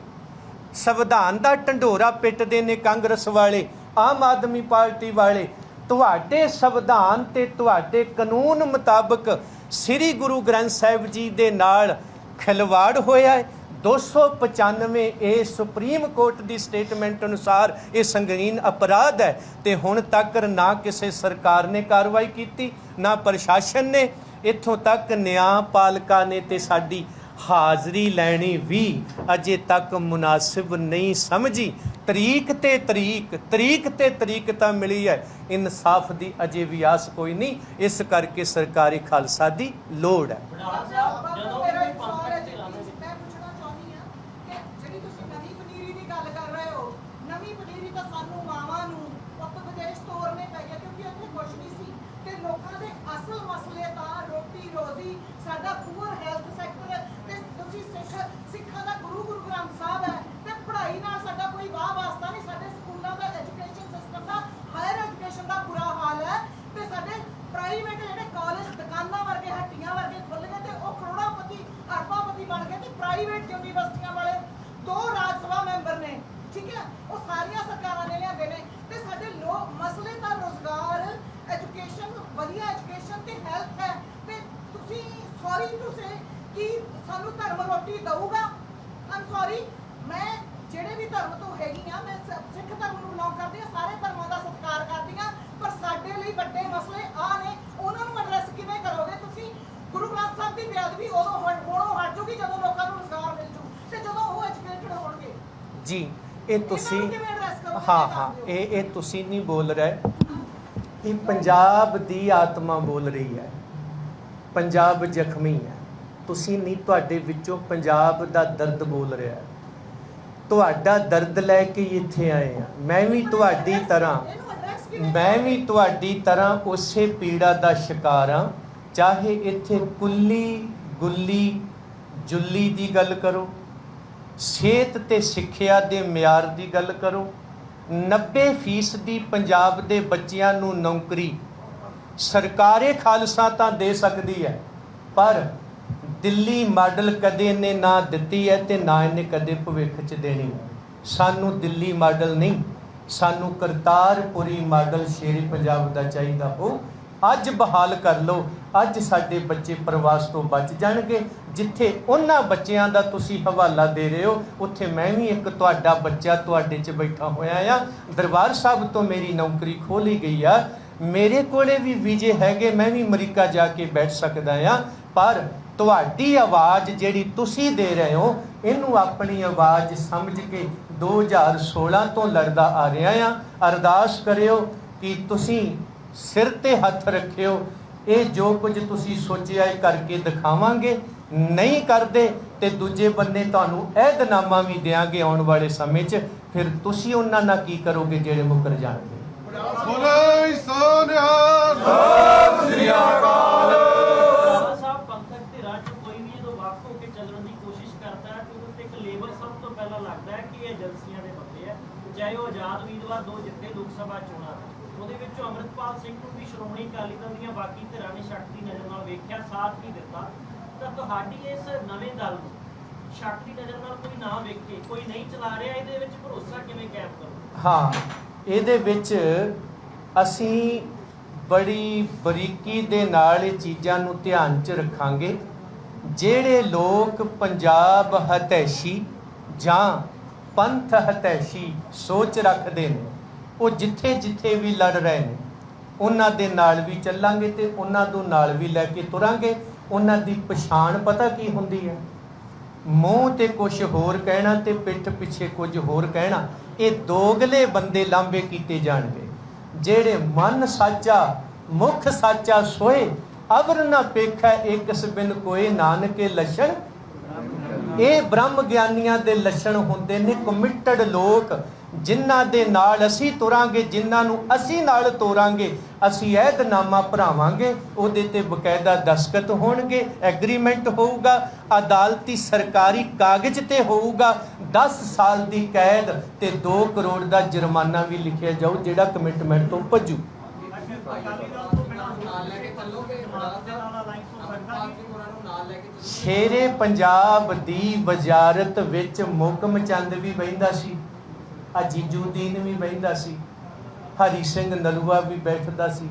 ਸੰਵਿਧਾਨ ਦਾ ਢੰਡੋਰਾ ਪਿੱਟਦੇ ਨੇ ਕਾਂਗਰਸ ਵਾਲੇ, ਆਮ ਆਦਮੀ ਪਾਰਟੀ ਵਾਲੇ। ਤੁਹਾਡੇ ਸੰਵਿਧਾਨ ਤੇ ਤੁਹਾਡੇ ਕਾਨੂੰਨ ਮੁਤਾਬਕ ਸ੍ਰੀ ਗੁਰੂ ਗ੍ਰੰਥ ਸਾਹਿਬ ਜੀ ਦੇ ਨਾਲ ਖਿਲਵਾੜ ਹੋਇਆ ਹੈ। 295 ਇਹ ਸੁਪਰੀਮ ਕੋਰਟ ਦੀ ਸਟੇਟਮੈਂਟ ਅਨੁਸਾਰ ਇਹ ਸੰਗੀਨ ਅਪਰਾਧ ਹੈ ਤੇ ਹੁਣ ਤੱਕ ਨਾ ਕਿਸੇ ਸਰਕਾਰ ਨੇ ਕਾਰਵਾਈ ਕੀਤੀ, ਨਾ ਪ੍ਰਸ਼ਾਸਨ ਨੇ। ਇੱਥੋਂ ਤੱਕ ਨਿਆਂ ਨਿਆਂਪਾਲਕਾ ਨੇ ਤੇ ਸਾਡੀ ਹਾਜ਼ਰੀ ਲੈਣੀ ਵੀ ਅਜੇ ਤੱਕ ਮੁਨਾਸਿਬ ਨਹੀਂ ਸਮਝੀ। ਤਰੀਕ ਤੇ ਤਰੀਕ ਤਰੀਕ ਤੇ ਤਰੀਕ ਤਾਂ ਮਿਲੀ ਹੈ। ਇਨਸਾਫ ਦੀ ਅਜੇ ਵੀ ਆਸ ਕੋਈ ਨਹੀਂ। ਇਸ ਕਰਕੇ ਸਰਕਾਰੀ ਖਾਲਸਾ ਦੀ ਲੋੜ ਹੈ ਜਦੋਂ ਮੇਰਾ ਇੱਕ ਸਵਾਲ ਹੈ ਜੀ ਮੈਂ ਪੁੱਛਣਾ ਚਾਹੁੰਦੀ ਹਾਂ ਕਿ ਜਿਹੜੀ ਤੁਸੀਂ ਨਵੀਂ ਪਨੀਰੀ ਦੀ ਗੱਲ ਕਰ ਰਹੇ ਹੋ ਨਵੀਂ ਪਨੀਰੀ ਤਾਂ ਸਾਨੂੰ ਮਾਵਾਂ ਨੂੰ ਪੁੱਤ ਵਿਦੇਸ਼ ਤੋਰਨੇ ਪੈ ਗਿਆ ਕਿਉਂਕਿ ਉੱਥੇ ਕੁਝ ਨਹੀਂ ਸੀ ਤੇ ਲੋਕਾਂ ਦੇ ਅਸਲ ਮਸਲੇ ਤਾਂ ਰੋਟੀ ਰੋਜ਼ੀ ਸਾਡਾ ਪੂਅਰ ਹੈਲਥ ਸੈਕਟਰ ਤੇ ਤੁਸੀਂ ਸਿੱਖ ਸਿੱਖਾਂ ਦਾ ਗੁਰੂ ਗੁਰੂ ਗ੍ਰੰਥ ਸਾਹਿਬ ਹੈ ਤੇ ਪੜ੍ਹਾਈ ਨਾਲ ਸਾਡਾ ਕੋਈ ਵਾਹ ਵਾਸਤਾ ਨਹੀਂ ਸਾਡੇ ਸਕੂਲਾਂ ਦਾ ਐਜੂਕੇਸ਼ਨ ਸਿਸਟਮ ਦਾ ਹਾਇਰ ਐਜੂਕੇਸ਼ਨ ਦਾ ਬੁਰਾ ਹਾਲ ਹੈ ਤੇ ਸਾਡੇ ਪ੍ਰਾਈਵੇਟ ਜਿਹੜੇ ਕਾਲਜ ਦੁਕਾਨਾਂ ਵਰਗੇ ਹੱਟੀਆਂ ਵਰਗੇ ਖੁੱਲ ਗਏ ਤੇ ਉਹ ਕਰੋੜਾਪਤੀ ਅਰਬਾਪਤੀ ਬਣ ਗਏ ਤੇ ਪ੍ਰਾਈਵੇਟ ਯੂਨੀਵਰਸਿਟੀਆਂ ਵਾਲੇ ਦੋ ਰਾਜ ਸਭਾ ਮੈਂਬਰ ਨੇ, ਠੀਕ ਹੈ? ਉਹ ਸਾਰੀਆਂ ਸਰਕਾਰਾਂ ਨੇ ਲਿਆਂਦੇ ਨੇ ਤੇ ਸਾਡੇ ਲੋਕ ਮਸਲੇ ਤਾਂ ਰੋਜ਼ਗਾਰ ਐਜੂਕੇਸ਼ਨ ਵਧੀਆ ਐਜੂਕੇਸ਼ਨ ਤੇ ਹੈਲਥ ਹੈ। ਤੇ ਤੁਸੀਂ ਸੌਰੀ ਟੂ ਕਿ ਸਾਨੂੰ ਧਰਮ ਰੋਟੀ ਦਊਗਾ? ਆਮ ਸੌਰੀ ਮੈਂ ਜਿਹੜੇ ਵੀ ਧਰਮ ਤੋਂ ਹੈਗੀ ਆ ਮੈਂ ਸਿੱਖ ਧਰਮ ਨੂੰ ਬਿਲੋਂਗ ਕਰਦੀ ਆ ਸਾਰੇ ਧਰਮਾਂ ਦਾ ਸਤਿਕਾਰ ਕਰਦੀ ਆ ਪਰ ਸਾਡੇ ਲਈ ਵੱਡੇ ਮਸਲੇ ਆ ਨੇ ਐਡਰੈਸ ਕਿਵੇਂ ਕਰੋਗੇ ਤੁਸੀਂ ਗੁਰੂ ਗ੍ਰੰਥ ਸਾਹਿਬ ਦੀ ਬੇਅਦਬੀ ਉਦੋਂ ਹੋ- ਹੋਣੋਂ ਹਟ ਜੂਗੀ ਜਦੋਂ ਲੋਕਾਂ ਨੂੰ ਰੋਜ਼ਗਾਰ ਮਿਲ ਜੂ ਤੇ ਜਦੋਂ ਉਹ ਐਜੂਕੇਟਡ ਹੋਣਗੇ ਜੀ ਇਹ ਤੁਸੀਂ? ਹਾਂ ਹਾਂ। ਇਹ ਇਹ ਤੁਸੀਂ ਨਹੀਂ ਬੋਲ ਰਹੇ ਇਹ ਪੰਜਾਬ ਦੀ ਆਤਮਾ ਬੋਲ ਰਹੀ ਹੈ ਪੰਜਾਬ ਜ਼ਖਮੀ ਹੈ ਤੁਸੀਂ ਨਹੀਂ ਤੁਹਾਡੇ ਵਿੱਚੋਂ ਪੰਜਾਬ ਦਾ ਦਰਦ ਬੋਲ ਰਿਹਾ ਹੈ ਤੁਹਾਡਾ ਦਰਦ ਲੈ ਕੇ ਇੱਥੇ ਆਏ ਆ ਮੈਂ ਵੀ ਤੁਹਾਡੀ ਤਰ੍ਹਾਂ ਮੈਂ ਵੀ? ਤੁਹਾਡੀ ਤਰ੍ਹਾਂ ਉਸੇ ਪੀੜਾ ਦਾ ਸ਼ਿਕਾਰ ਹਾਂ ਚਾਹੇ ਇੱਥੇ ਕੁੱਲੀ, ਗੁੱਲੀ, ਜੁੱਲੀ ਦੀ ਗੱਲ ਕਰੋ, ਸਿਹਤ ਤੇ ਸਿੱਖਿਆ ਦੇ ਮਿਆਰ ਦੀ ਗੱਲ ਕਰੋ 90% ਦੀ ਪੰਜਾਬ ਦੇ ਬੱਚਿਆਂ ਨੂੰ ਨੌਕਰੀ ਸਰਕਾਰੇ ਖਾਲਸਾ ਤਾਂ ਦੇ ਸਕਦੀ ਹੈ, ਪਰ ਦਿੱਲੀ ਮਾਡਲ ਕਦੇ ਇਹਨੇ ਨਾ ਦਿੱਤੀ ਹੈ ਤੇ ਨਾ ਇਹਨੇ ਕਦੇ ਭਵਿੱਖ 'ਚ ਦੇਣੀ। ਸਾਨੂੰ ਦਿੱਲੀ ਮਾਡਲ ਨਹੀਂ, ਸਾਨੂੰ ਕਰਤਾਰਪੁਰੀ ਮਾਡਲ ਸ਼ੇਰੀ ਪੰਜਾਬ ਦਾ ਚਾਹੀਦਾ ਹੋ। ਅੱਜ ਬਹਾਲ ਕਰ ਲਓ। ਅੱਜ ਸਾਡੇ ਬੱਚੇ ਪ੍ਰਵਾਸ ਤੋਂ ਬਚ ਜਾਣਗੇ। ਜਿੱਥੇ ਉਹਨਾਂ ਬੱਚਿਆਂ ਦਾ ਤੁਸੀਂ ਹਵਾਲਾ ਦੇ ਰਹੇ ਹੋ, ਉੱਥੇ ਮੈਂ ਵੀ ਇੱਕ ਤੁਹਾਡਾ ਬੱਚਾ ਤੁਹਾਡੇ 'ਚ ਬੈਠਾ ਹੋਇਆ ਆ। ਦਰਬਾਰ ਸਾਹਿਬ ਤੋਂ ਮੇਰੀ ਨੌਕਰੀ ਖੋਲੀ ਗਈ ਆ। ਮੇਰੇ ਕੋਲੇ ਵੀ ਵੀਜ਼ੇ ਹੈਗੇ, ਮੈਂ ਵੀ ਅਮਰੀਕਾ ਜਾ ਕੇ ਬੈਠ ਸਕਦਾ ਆ। ਪਰ ਤੁਹਾਡੀ ਆਵਾਜ਼ ਜਿਹੜੀ ਤੁਸੀਂ ਦੇ ਰਹੇ ਹੋ, ਇਹਨੂੰ ਆਪਣੀ ਆਵਾਜ਼ ਸਮਝ ਕੇ 2016 ਤੋਂ ਲੜਦਾ ਆ ਰਿਹਾ ਆ। ਅਰਦਾਸ ਕਰਿਓ ਕਿ ਤੁਸੀਂ ਸਿਰ ਤੇ ਹੱਥ ਰੱਖਿਓ। ਇਹ ਜੋ ਕੁਝ ਤੁਸੀਂ ਸੋਚਿਆ ਇਹ ਕਰਕੇ ਦਿਖਾਵਾਂਗੇ। ਨਹੀਂ ਕਰਦੇ ਤੇ ਦੂਜੇ ਬੰਨੇ ਤੁਹਾਨੂੰ ਅਹਿਦਨਾਮਾ ਵੀ ਦੇਾਂਗੇ ਆਉਣ ਵਾਲੇ ਸਮੇਂ 'ਚ। ਫਿਰ ਤੁਸੀਂ ਉਹਨਾਂ ਨਾਲ ਕੀ ਕਰੋਗੇ ਜਿਹੜੇ ਮੁਕਰ ਜਾਣਗੇ? ਬੋਲੇ ਸੋਨਿਹਾਲ ਬਾਬਾ ਸਾਹਿਬ ਪੰਥਕ ਤੇ ਰਾਜ ਕੋਈ ਵੀ ਜਦੋਂ ਵੱਖ ਹੋ ਕੇ ਚੱਲਣ ਦੀ ਕੋਸ਼ਿਸ਼ ਕਰਦਾ ਹੈ ਤੇ ਉਹਦੇ ਤੇ ਇੱਕ ਲੇਬਲ ਸਭ ਤੋਂ ਪਹਿਲਾਂ ਲੱਗਦਾ ਹੈ ਕਿ ਇਹ ਏਜੰਸੀਆਂ ਦੇ ਬੰਦੇ ਆ ਚਾਹੇ ਉਹ ਆਜ਼ਾਦ ਉਮੀਦਵਾਰ ਦੋ ਜਿੱਤੇ ਲੋਕ ਸਭਾ ਚੋਣਾਂ। ਉਹਦੇ ਵਿੱਚੋਂ ਅੰਮ੍ਰਿਤਪਾਲ ਸਿੰਘ ਨੂੰ ਵੀ ਸ਼੍ਰੋਮਣੀ ਅਕਾਲੀ ਦਲ ਦੀਆਂ ਬਾਕੀ ਧਿਰਾਂ ਨੇ ਸ਼ੱਕ ਨਜ਼ਰ ਨਾਲ ਵੇਖਿਆ, ਸਾਥ ਨਹੀਂ ਦਿੱਤਾ। ਤਾਂ ਤੁਹਾਡੀ ਇਸ ਨਵੇਂ ਦਲ ਨੂੰ ਸ਼ੱਕ ਨਜ਼ਰ ਨਾਲ ਕੋਈ ਨਾ ਵੇਖੇ, ਕੋਈ ਨਹੀਂ ਚਲਾ ਰਿਹਾ, ਇਹਦੇ ਵਿੱਚ ਭਰੋਸਾ ਕਿਵੇਂ ਕਾਇਮ ਕਰੋ? ਹਾਂ, ਇਹਦੇ ਵਿੱਚ ਅਸੀਂ ਬੜੀ ਬਰੀਕੀ ਦੇ ਨਾਲ ਇਹ ਚੀਜ਼ਾਂ ਨੂੰ ਧਿਆਨ 'ਚ ਰੱਖਾਂਗੇ। ਜਿਹੜੇ ਲੋਕ ਪੰਜਾਬ ਹਤੈਸ਼ੀ ਜਾਂ ਪੰਥ ਹਤੈਸ਼ੀ ਸੋਚ ਰੱਖਦੇ ਨੇ। ਉਹ ਜਿੱਥੇ ਜਿੱਥੇ ਵੀ ਲੜ ਰਹੇ ਨੇ, ਉਹਨਾਂ ਦੇ ਨਾਲ ਵੀ ਚੱਲਾਂਗੇ ਤੇ ਉਹਨਾਂ ਨੂੰ ਨਾਲ ਵੀ ਲੈ ਕੇ ਤੁਰਾਂਗੇ। ਉਹਨਾਂ ਦੀ ਪਛਾਣ ਪਤਾ ਕੀ ਹੁੰਦੀ ਹੈ? ਮੂੰਹ ਤੇ ਕੁਝ ਹੋਰ ਕਹਿਣਾ ਤੇ ਪਿੱਠ ਪਿੱਛੇ ਕੁਝ ਹੋਰ ਕਹਿਣਾ, ਇਹ ਦੋਗਲੇ ਬੰਦੇ ਲਾਂਬੇ ਕੀਤੇ ਜਾਣਗੇ। ਜਿਹੜੇ ਮਨ ਸਾਚਾ, ਮੁਖ ਸਾਚਾ ਸੋਏ, ਅਵਰ ਨਾ ਪੇਖੈ ਏਕਸ ਬਿਨ ਕੋਏ ਨਾਨਕੇ ਲਛਣ ਇਹ ਬ੍ਰਹਮ ਗਿਆਨੀਆਂ ਦੇ ਲੱਛਣ ਹੁੰਦੇ ਨੇ ਕਮਿਟਡ ਲੋਕ, ਜਿਨ੍ਹਾਂ ਦੇ ਨਾਲ ਅਸੀਂ ਤੁਰਾਂਗੇ, ਜਿਨ੍ਹਾਂ ਨੂੰ ਅਸੀਂ ਨਾਲ ਤੋਰਾਂਗੇ, ਅਸੀਂ ਅਹਿਦਨਾਮਾ ਭਰਾਵਾਂਗੇ, ਉਹਦੇ ਤੇ ਬਕਾਇਦਾ ਦਸਖਤ ਹੋਣਗੇ ਐਗਰੀਮੈਂਟ ਹੋਊਗਾ, ਅਦਾਲਤੀ ਸਰਕਾਰੀ ਕਾਗਜ਼ ਤੇ ਹੋਊਗਾ 10 ਸਾਲ ਦੀ ਕੈਦ ਤੇ 2 ਕਰੋੜ ਦਾ ਜੁਰਮਾਨਾ ਵੀ ਲਿਖਿਆ ਜਾਊ, ਜਿਹੜਾ ਕਮਿਟਮੈਂਟ ਤੋਂ ਭੱਜੂ ਸ਼ੇਰੇ ਪੰਜਾਬ ਦੀ ਵਜ਼ਾਰਤ ਵਿੱਚ ਮੁਕਮ ਚੰਦ ਵੀ ਬੈਠਦਾ ਸੀ, ਅਜੀਜੂਦੀਨ ਵੀ ਬੈਠਦਾ ਸੀ, ਹਰੀ ਸਿੰਘ ਨਲੂਆ ਵੀ ਬੈਠਦਾ ਸੀ,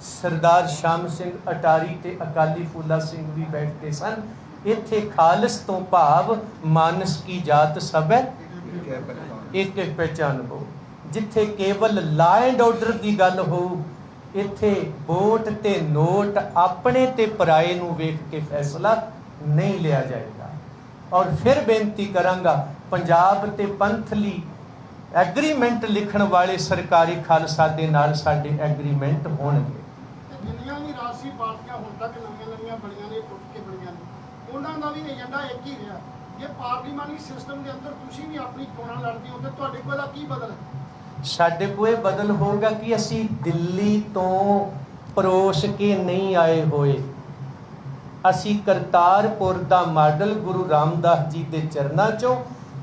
ਸਰਦਾਰ ਸ਼ਾਮ ਸਿੰਘ ਅਟਾਰੀ ਤੇ ਅਕਾਲੀ ਫੂਲਾ ਸਿੰਘ ਵੀ ਬੈਠਦੇ ਸਨ। ਇੱਥੇ ਖਾਲਸ ਤੋਂ ਭਾਵ ਮਾਨਸ ਕੀ ਜਾਤ ਸਭ ਹੈ? ਇੱਕ ਪਹਿਚਾਨ ਹੋ ਜਿੱਥੇ ਕੇਵਲ ਲਾ ਆਰਡਰ ਦੀ ਗੱਲ ਹੋਊ ਇੱਥੇ ਵੋਟ ਤੇ ਨੋਟ ਆਪਣੇ ਤੇ ਪਰਾਏ ਨੂੰ ਵੇਖ ਕੇ ਫੈਸਲਾ ਨਹੀਂ ਲਿਆ ਜਾਏਗਾ। ਔਰ ਫਿਰ ਬੇਨਤੀ ਕਰਾਂਗਾ, ਪੰਜਾਬ ਤੇ ਪੰਥ ਲਈ ਐਗਰੀਮੈਂਟ ਲਿਖਣ ਵਾਲੇ ਸਰਕਾਰੀ ਖਾਲਸਾ ਦੇ ਨਾਲ ਸਾਡੇ ਐਗਰੀਮੈਂਟ ਹੋਣਗੇ। ਤੇ ਜਿੰਨੀਆਂ ਵੀ ਰਾਜਸੀ ਪਾਰਟੀਆਂ ਹੁਣ ਤੱਕ ਨਵੀਆਂ ਨਵੀਆਂ ਬਣੀਆਂ ਨੇ, ਟੁੱਟ ਕੇ ਬਣੀਆਂ ਨੇ, ਉਹਨਾਂ ਦਾ ਵੀ ਏਜੰਡਾ ਇੱਕ ਹੀ ਰਿਹਾ। ਜੇ ਪਾਰਲੀਮਾਨੀ ਸਿਸਟਮ ਦੇ ਅੰਦਰ ਤੁਸੀਂ ਵੀ ਆਪਣੀ ਚੋਣਾਂ ਲੜਦੇ ਹੋ, ਤੇ ਤੁਹਾਡੇ ਕੋਲ ਦਾ ਕੀ ਬਦਲ ਹੈ? ਸਾਡੇ ਕੋਲ ਇਹ ਬਦਲ ਹੋਊਗਾ ਕਿ ਅਸੀਂ ਦਿੱਲੀ ਤੋਂ ਪਰੋਸ ਕੇ ਨਹੀਂ ਆਏ ਹੋਏ। ਅਸੀਂ ਕਰਤਾਰਪੁਰ ਦਾ ਮਾਡਲ ਗੁਰੂ ਰਾਮਦਾਸ ਜੀ ਦੇ ਚਰਨਾਂ ਚੋਂ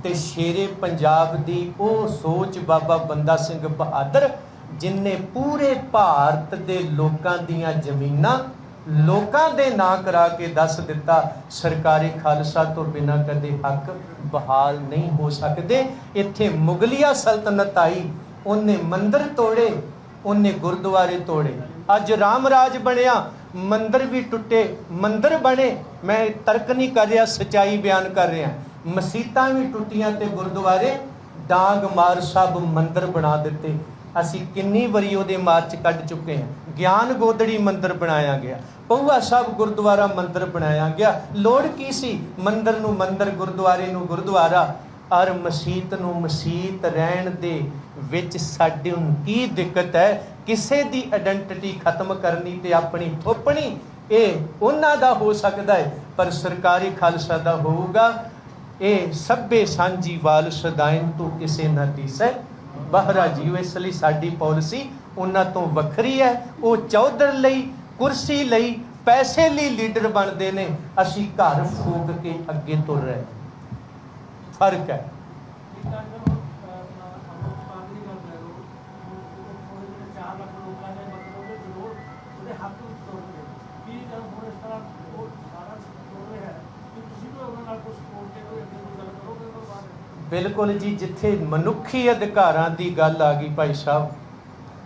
ਤੇ ਸ਼ੇਰੇ ਪੰਜਾਬ ਦੀ ਉਹ ਸੋਚ ਬਾਬਾ ਬੰਦਾ ਸਿੰਘ ਬਹਾਦਰ ਜਿਨਨੇ ਪੂਰੇ ਭਾਰਤ ਦੇ ਲੋਕਾਂ ਦੀਆਂ ਜ਼ਮੀਨਾਂ ਲੋਕਾਂ ਦੇ ਨਾਂ ਕਰਾ ਕੇ ਦੱਸ ਦਿੱਤਾ, ਸਰਕਾਰੀ ਖਾਲਸਾ ਤੋਂ ਬਿਨਾਂ ਕਦੇ ਹੱਕ ਬਹਾਲ ਨਹੀਂ ਹੋ ਸਕਦੇ। ਇੱਥੇ ਮੁਗਲਿਆ ਸਲਤਨਤ ਆਈ। ਉਹਨੇ ਮੰਦਰ ਤੋੜੇ, ਉਹਨੇ ਗੁਰਦੁਆਰੇ ਤੋੜੇ। ਅੱਜ ਰਾਮ ਰਾਜ ਬਣਿਆ, ਮੰਦਰ ਵੀ ਟੁੱਟੇ, ਮੰਦਰ ਬਣੇ। ਮੈਂ ਤਰਕ ਨਹੀਂ ਕਰ ਰਿਹਾ, ਸਚਾਈ ਬਿਆਨ ਕਰ ਰਿਹਾ। ਮਸੀਤਾਂ ਵੀ ਟੁੱਟੀਆਂ ਤੇ ਗੁਰਦੁਆਰੇ, ਡਾਂਗ ਮਾਰ ਸਭ ਮੰਦਰ ਬਣਾ ਦਿੱਤੇ। ਅਸੀਂ ਕਿੰਨੀ ਵਾਰੀ ਉਹਦੇ ਮਾਰਚ ਕੱਢ ਚੁੱਕੇ ਹਾਂ। ਗਿਆਨ ਗੋਦੜੀ ਮੰਦਰ ਬਣਾਇਆ ਗਿਆ। ਪਊਆ ਸਾਹਿਬ ਗੁਰਦੁਆਰਾ ਮੰਦਰ ਬਣਾਇਆ ਗਿਆ। ਲੋੜ ਕੀ ਸੀ? ਮੰਦਰ ਨੂੰ ਮੰਦਰ, ਗੁਰਦੁਆਰੇ ਨੂੰ ਗੁਰਦੁਆਰਾ। ਔਰ ਮਸਜਿਦ ਨੂੰ ਮਸਜਿਦ ਰਹਿਣ ਦੇ। ਵਿੱਚ ਸਾਡੇ ਨੂੰ ਕੀ ਦਿੱਕਤ ਹੈ? ਕਿਸੇ ਦੀ ਆਇਡੈਂਟੀਟੀ ਖਤਮ ਕਰਨੀ ਤੇ ਆਪਣੀ ਥੋਪਣੀ ਇਹ ਉਹਨਾਂ ਦਾ ਹੋ ਸਕਦਾ ਹੈ, ਪਰ ਸਰਕਾਰੀ ਖਾਲਸਾ ਦਾ ਹੋਊਗਾ। ਇਹ ਸਭੇ ਸਾਂਝੀ ਵਾਲ ਸਦਾਇਨ ਤੋਂ ਕਿਸੇ ਨਾ ਦਿਸੈ। ਬਹਰਾ ਜੀਵ ਇਸ ਲਈ ਸਾਡੀ ਪਾਲਿਸੀ ਉਹਨਾਂ ਤੋਂ ਵੱਖਰੀ ਹੈ। ਉਹ ਚੌਧਰ ਲਈ, ਕੁਰਸੀ ਲਈ, ਪੈਸੇ ਲਈ ਲੀਡਰ ਬਣਦੇ ਨੇ। ਅਸੀਂ ਘਰ ਫੂਕ ਕੇ ਅੱਗੇ ਤੁਰ ਰਹੇ ਫ਼ਰਕ ਹੈ। ਹੱਕ ਵਿੱਚ ਤੋੜ ਕੀ। ਗੱਲ ਹੁਣ ਇਸ ਤਰ੍ਹਾਂ ਉਹ ਸਾਰਾ ਤੋੜ ਰਿਹਾ ਕਿ ਤੁਸੀਂ ਵੀ ਉਹਨਾਂ ਨਾਲ ਕੁਝ ਸਪੋਰਟ ਕੇ ਕੋਈ ਅੱਗੇ ਕੋਈ ਗੱਲ ਕਰੋਗੇ ਉਹਨਾਂ ਬਾਰੇ? ਬਿਲਕੁਲ ਜੀ, ਜਿੱਥੇ ਮਨੁੱਖੀ ਅਧਿਕਾਰਾਂ ਦੀ ਗੱਲ ਆ ਗਈ ਭਾਈ ਸਾਹਿਬ,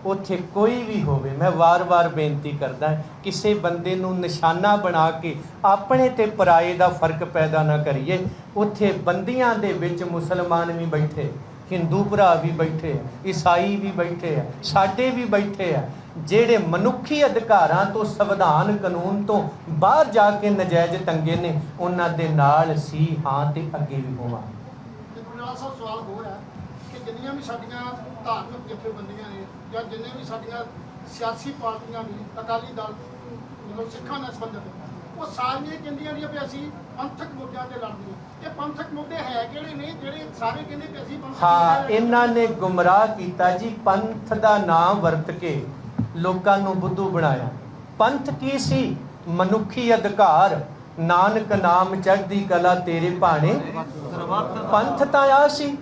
ਉੱਥੇ ਕੋਈ ਵੀ ਹੋਵੇ, ਮੈਂ ਵਾਰ-ਵਾਰ ਬੇਨਤੀ ਕਰਦਾ ਕਿਸੇ ਬੰਦੇ ਨੂੰ ਨਿਸ਼ਾਨਾ ਬਣਾ ਕੇ ਆਪਣੇ ਤੇ ਪਰਾਏ ਦਾ ਫ਼ਰਕ ਪੈਦਾ ਨਾ ਕਰੀਏ। ਉੱਥੇ ਬੰਦੀਆਂ ਦੇ ਵਿੱਚ ਮੁਸਲਮਾਨ ਵੀ ਬੈਠੇ, ਹਿੰਦੂ ਭਰਾ ਵੀ ਬੈਠੇ, ਈਸਾਈ ਵੀ ਬੈਠੇ ਆ, ਸਾਡੇ ਵੀ ਬੈਠੇ ਆ। ਜਿਹੜੇ ਮਨੁੱਖੀ ਅਧਿਕਾਰਾਂ ਤੋਂ ਸੰਵਿਧਾਨ ਕਾਨੂੰਨ ਤੋਂ ਬਾਹਰ ਜਾ ਕੇ ਨਜਾਇਜ਼ ਤੰਗੇ ਨੇ ਉਹਨਾਂ ਦੇ ਨਾਲ ਸੀ ਹਾਂ ਤੇ ਅੱਗੇ ਵੀ ਗੁਰਨਾਲ ਸਾਹਿਬ ਸਵਾਲ ਹੋਰ ਹੈ ਕਿ ਜਿੰਨੀਆਂ ਵੀ ਸਾਡੀਆਂ ਧਾਰਮਿਕ ਜਥੇਬੰਦੀਆਂ ਨੇ ਜਾਂ ਜਿੰਨੇ ਵੀ ਸਾਡੀਆਂ ਸਿਆਸੀ ਪਾਰਟੀਆਂ ਨੇ ਅਕਾਲੀ ਦਲ ਮਤਲਬ ਸਿੱਖਾਂ ਨਾਲ ਸੰਬੰਧਿਤ ਉਹ ਸਾਰੀਆਂ ਕਹਿੰਦੀਆਂ ਨੇ ਵੀ ਅਸੀਂ ਪੰਥਕ ਮੁੱਦਿਆਂ ਤੇ ਲੜਦੇ ਹਾਂ। ਇਹ ਪੰਥਕ ਮੁੱਦੇ ਹੈ ਕਿਹੜੇ ਨੇ? ਜਿਹੜੇ ਸਾਰੇ ਕਹਿੰਦੇ ਵੀ ਅਸੀਂ ਪੰਥਕ ਹਾਂ। ਇਹਨਾਂ ਨੇ ਗੁੰਮਰਾਹ ਕੀਤਾ ਜੀ ਪੰਥ ਦਾ ਨਾਮ ਵਰਤ ਕੇ। ਲੋਕਾਂ ਨੂੰ ਬੁੱਧੂ ਬਣਾਇਆ। ਪੰਥ ਕੀ ਸੀ? ਮਨੁੱਖੀ ਅਧਿਕਾਰ। ਨਾਨਕ ਨਾਮ ਚੜ੍ਹਦੀ ਕਲਾ ਤੇਰੇ ਭਾਣੇ। ਪੰਥ ਤਾਂ ਆ ਸੀ।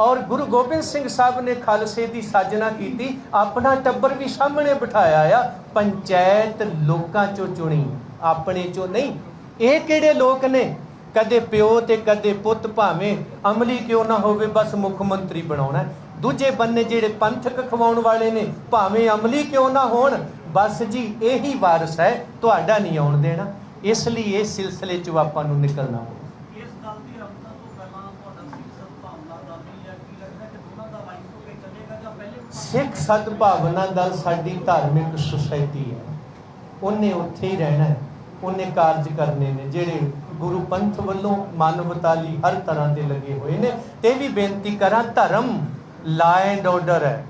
ਔਰ ਗੁਰੂ ਗੋਬਿੰਦ ਸਿੰਘ ਸਾਹਿਬ ਨੇ ਖਾਲਸੇ ਦੀ ਸਾਜਨਾ ਕੀਤੀ। ਆਪਣਾ ਟੱਬਰ ਵੀ ਸਾਹਮਣੇ ਬਿਠਾਇਆ ਆ। ਪੰਚਾਇਤ ਲੋਕਾਂ ਚੋਂ ਚੁਣੀ। ਆਪਣੇ ਚੋਂ ਨਹੀਂ। ਇਹ ਕਿਹੜੇ ਲੋਕ ਨੇ? ਕਦੇ ਪਿਓ ਤੇ ਕਦੇ ਪੁੱਤ ਭਾਵੇਂ। ਅਮਲੀ ਕਿਉਂ ਨਾ ਹੋਵੇ, ਬਸ ਮੁੱਖ ਮੰਤਰੀ ਬਣਾਉਣਾ। ਦੂਜੇ ਬੰਨੇ ਜਿਹੜੇ ਪੰਥਕ ਖਵਾਉਣ ਵਾਲੇ ਨੇ ਭਾਵੇਂ ਅਮਲੀ ਕਿਉਂ ਨਾ ਹੋਣ ਬਸ ਜੀ ਇਹੀ ਵਾਰਸ ਹੈ ਤੁਹਾਡਾ ਨਹੀਂ ਆਉਣ ਦੇਣਾ। ਇਸ ਲਈ ਇਸ ਸਿਲਸਿਲੇ 'ਚੋਂ ਆਪਾਂ ਨੂੰ ਨਿਕਲਣਾ ਹੋਵੇ ਇਸ ਗੱਲ ਦੀ ਰਫਤਾਰ ਤੋਂ ਪਹਿਲਾਂ ਤੁਹਾਡਾ ਸਿੱਖ ਸਦਭਾਵਨਾ ਦਾ ਸਿੱਖ ਸਦਭਾਵਨਾ ਦਲ ਸਾਡੀ ਧਾਰਮਿਕ ਸੁਸਾਇਟੀ ਹੈ। ਉਹਨੇ ਉੱਥੇ ਹੀ ਰਹਿਣਾ ਹੈ। ਉਹਨੇ ਕਾਰਜ ਕਰਨੇ ਨੇ ਜਿਹੜੇ ਗੁਰੂ ਪੰਥ ਵੱਲੋਂ ਮਾਨਵਤਾ ਲਈ ਹਰ ਤਰ੍ਹਾਂ ਦੇ ਲੱਗੇ ਹੋਏ ਨੇ। ਤੇ ਵੀ ਬੇਨਤੀ ਕਰਾਂ ਧਰਮ ਲਾ ਐਂਡ ਆਰਡਰ ਹੈ।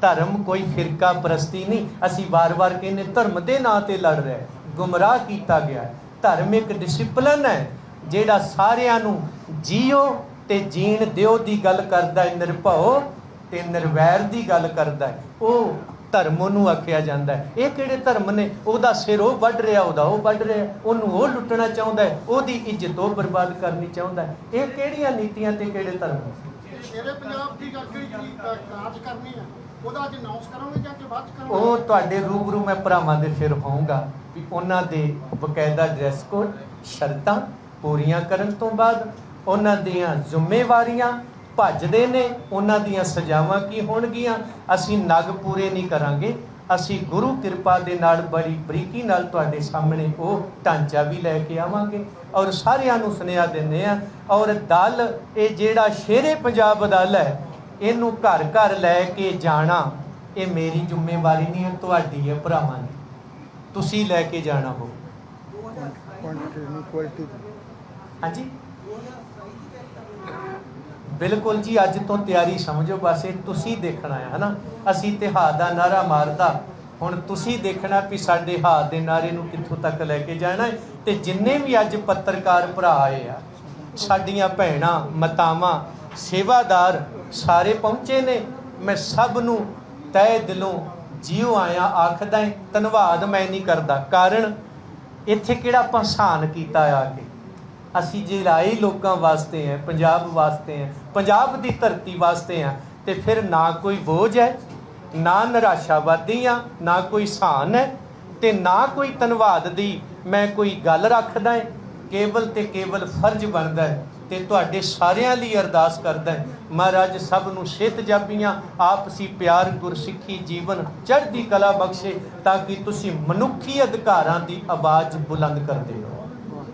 ਧਰਮ ਕੋਈ ਫਿਰਕਾ ਪ੍ਰਸਤੀ ਨਹੀਂ। ਅਸੀਂ ਵਾਰ-ਵਾਰ ਕਹਿੰਦੇ, ਧਰਮ ਦੇ ਨਾਂ ਤੇ ਲੜ ਰਿਹਾ ਗੁੰਮਰਾਹ ਕੀਤਾ ਗਿਆ ਧਰਮ ਇੱਕ ਡਿਸਪਲਿਨ ਹੈ, ਜਿਹੜਾ ਸਾਰਿਆਂ ਨੂੰ ਜੀਓ ਤੇ ਜੀਣ ਦਿਓ ਦੀ ਗੱਲ ਕਰਦਾ ਹੈ, ਨਿਰਭਉ ਤੇ ਨਿਰਵੈਰ ਦੀ ਗੱਲ ਕਰਦਾ ਹੈ। ਉਹ ਧਰਮ ਨੂੰ ਆਖਿਆ ਜਾਂਦਾ ਹੈ। ਇਹ ਕਿਹੜੇ ਧਰਮ ਨੇ? ਉਹਦਾ ਸਿਰ ਉਹ ਵੱਢ ਰਿਹਾ, ਉਹਦਾ ਉਹ ਵੱਢ ਰਿਹਾ। ਉਹਨੂੰ ਉਹ ਲੁੱਟਣਾ ਚਾਹੁੰਦਾ ਹੈ, ਉਹਦੀ ਇੱਜ਼ਤ ਉਹ ਬਰਬਾਦ ਕਰਨੀ ਚਾਹੁੰਦਾ ਹੈ। ਇਹ ਕਿਹੜੀਆਂ ਨੀਤੀਆਂ ਤੇ ਕਿਹੜੇ ਧਰਮ ਸ਼ੇਰੇ ਪੰਜਾਬ ਦੀ ਗੱਲ ਜਿਹੜੀ ਜਿਹੜੀ, ਕਰਨੀ ਆ ਉਹਦਾ ਅੱਜ ਅਨਾਉਂਸ ਕਰੋਗੇ ਜਾਂ ਕਿ ਬਾਅਦ ਕਰੋਗੇ? ਉਹ ਤੁਹਾਡੇ ਰੂਬਰੂ ਮੈਂ ਭਰਾਵਾਂ ਦੇ ਫਿਰ ਹੋਊਂਗਾ ਵੀ ਉਹਨਾਂ ਦੇ ਬਕਾਇਦਾ ਡਰੈਸ ਕੋਡ ਸ਼ਰਤਾਂ ਪੂਰੀਆਂ ਕਰਨ ਤੋਂ ਬਾਅਦ ਉਹਨਾਂ ਦੀਆਂ ਜ਼ਿੰਮੇਵਾਰੀਆਂ ਭੱਜਦੇ ਨੇ ਉਹਨਾਂ ਦੀਆਂ ਸਜ਼ਾਵਾਂ ਕੀ ਹੋਣਗੀਆਂ ਅਸੀਂ ਨਗ ਪੂਰੇ ਨਹੀਂ ਕਰਾਂਗੇ। ਅਸੀਂ ਗੁਰੂ ਕਿਰਪਾ ਦੇ ਨਾਲ ਬੜੀ ਬਰੀਕੀ ਨਾਲ ਤੁਹਾਡੇ ਸਾਹਮਣੇ ਉਹ ਢਾਂਚਾ ਵੀ ਲੈ ਕੇ ਆਵਾਂਗੇ ਔਰ ਸਾਰਿਆਂ ਨੂੰ ਸੁਨੇਹਾ ਦਿੰਦੇ ਆ ਔਰ ਦਲ ਇਹ ਜਿਹੜਾ ਸ਼ੇਰੇ ਪੰਜਾਬ ਦਲ ਹੈ ਇਹਨੂੰ ਘਰ ਘਰ ਲੈ ਕੇ ਜਾਣਾ ਇਹ ਮੇਰੀ ਜ਼ਿੰਮੇਵਾਰੀ ਨਹੀਂ ਹੈ ਤੁਹਾਡੀ ਹੈ ਭਰਾਵਾਂ ਦੀ। ਤੁਸੀਂ ਲੈ ਕੇ ਜਾਣਾ ਹੋ ਹਾਂਜੀ? ਬਿਲਕੁਲ ਜੀ ਅੱਜ ਤੋਂ ਤਿਆਰੀ ਸਮਝੋ ਬਸ ਇਹ ਤੁਸੀਂ ਦੇਖਣਾ ਹੈ ਹਨਾ? ਅਸੀਂ ਤਿਹਾਦ ਦਾ ਨਾਰਾ ਮਾਰਦਾ। ਹੁਣ ਤੁਸੀਂ ਦੇਖਣਾ ਵੀ ਸਾਡੇ ਹਾਥ ਦੇ ਨਾਰੇ ਨੂੰ ਕਿੱਥੋਂ ਤੱਕ ਲੈ ਕੇ ਜਾਣਾ ਹੈ ਤੇ ਜਿੰਨੇ ਵੀ ਅੱਜ ਪੱਤਰਕਾਰ ਭਰਾ ਆਏ ਆ ਸਾਡੀਆਂ ਭੈਣਾਂ ਮਤਾਵਾਂ ਸੇਵਾਦਾਰ ਸਾਰੇ ਪਹੁੰਚੇ ਨੇ। ਮੈਂ ਸਭ ਨੂੰ ਤਹਿ ਦਿਲੋਂ ਜੀਉ ਆਇਆ ਆਖਦਾ ਹਾਂ, ਧੰਨਵਾਦ ਮੈਂ ਨਹੀਂ ਕਰਦਾ। ਕਾਰਨ ਇੱਥੇ ਕਿਹੜਾ ਪਛਾਣ ਕੀਤਾ ਆ ਕੇ? ਅਸੀਂ ਜੇ ਰਾਈ ਲੋਕਾਂ ਵਾਸਤੇ ਹੈ, ਪੰਜਾਬ ਵਾਸਤੇ ਹੈ, ਪੰਜਾਬ ਦੀ ਧਰਤੀ ਵਾਸਤੇ ਹੈ, ਤੇ ਫਿਰ ਨਾ ਕੋਈ ਬੋਝ ਹੈ, ਨਾ ਨਿਰਾਸ਼ਾਵਾਦੀ ਆ ਨਾ ਕੋਈ ਸਾਨ ਹੈ, ਤੇ ਨਾ ਕੋਈ ਧੰਨਵਾਦ ਦੀ ਮੈਂ ਕੋਈ ਗੱਲ ਰੱਖਦਾ ਹੈ। ਕੇਵਲ ਤੇ ਕੇਵਲ ਫਰਜ਼ ਬਣਦਾ ਹੈ ਤੇ ਤੁਹਾਡੇ ਸਾਰਿਆਂ ਲਈ ਅਰਦਾਸ ਕਰਦਾ ਹੈ। ਮਹਾਰਾਜ, ਸਭ ਨੂੰ ਸਿਹਤ ਜਾਪੀਆਂ ਆਪਸੀ ਪਿਆਰ, ਗੁਰਸਿੱਖੀ, ਜੀਵਨ, ਚੜ੍ਹਦੀ ਕਲਾ ਬਖਸ਼ੇ, ਤਾਂ ਕਿ ਤੁਸੀਂ ਮਨੁੱਖੀ ਅਧਿਕਾਰਾਂ ਦੀ ਆਵਾਜ਼ ਬੁਲੰਦ ਕਰਦੇ ਹੋ